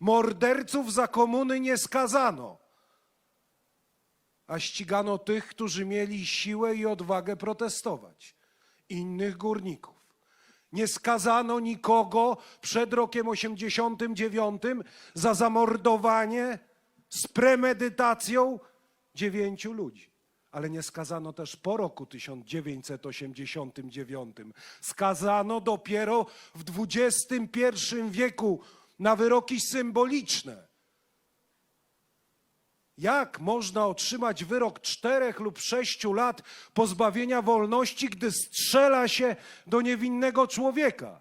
Morderców za komuny nie skazano, a ścigano tych, którzy mieli siłę i odwagę protestować. Innych górników. Nie skazano nikogo przed rokiem 89 za zamordowanie z premedytacją dziewięciu ludzi. Ale nie skazano też po roku 1989. Skazano dopiero w XXI wieku na wyroki symboliczne. Jak można otrzymać wyrok czterech lub sześciu lat pozbawienia wolności, gdy strzela się do niewinnego człowieka?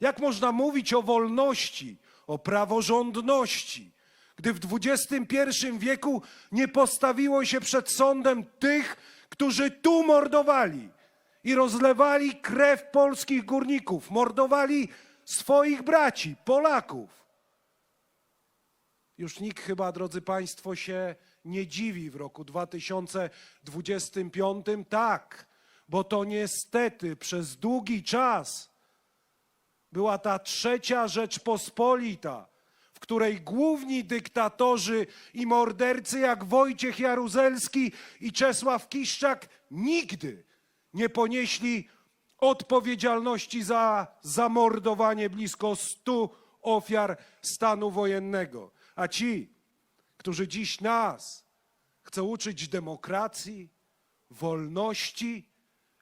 Jak można mówić o wolności, o praworządności, gdy w XXI wieku nie postawiło się przed sądem tych, którzy tu mordowali i rozlewali krew polskich górników, mordowali swoich braci, Polaków? Już nikt chyba, drodzy Państwo, się nie dziwi w roku 2025. Tak, bo to niestety przez długi czas była ta trzecia Rzeczpospolita, w której główni dyktatorzy i mordercy jak Wojciech Jaruzelski i Czesław Kiszczak nigdy nie ponieśli odpowiedzialności za zamordowanie blisko stu ofiar stanu wojennego. A ci, którzy dziś nas chcą uczyć demokracji, wolności,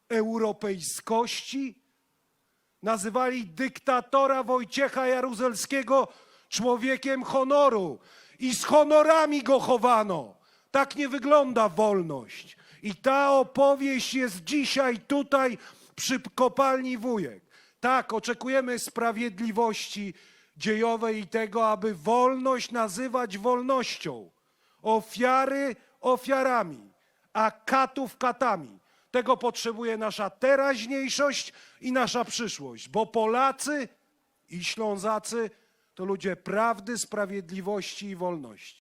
europejskości, nazywali dyktatora Wojciecha Jaruzelskiego człowiekiem honoru i z honorami go chowano. Tak nie wygląda wolność. I ta opowieść jest dzisiaj tutaj przy kopalni Wujek. Tak, oczekujemy sprawiedliwości dziejowej i tego, aby wolność nazywać wolnością, ofiary ofiarami, a katów katami. Tego potrzebuje nasza teraźniejszość i nasza przyszłość, bo Polacy i Ślązacy to ludzie prawdy, sprawiedliwości i wolności.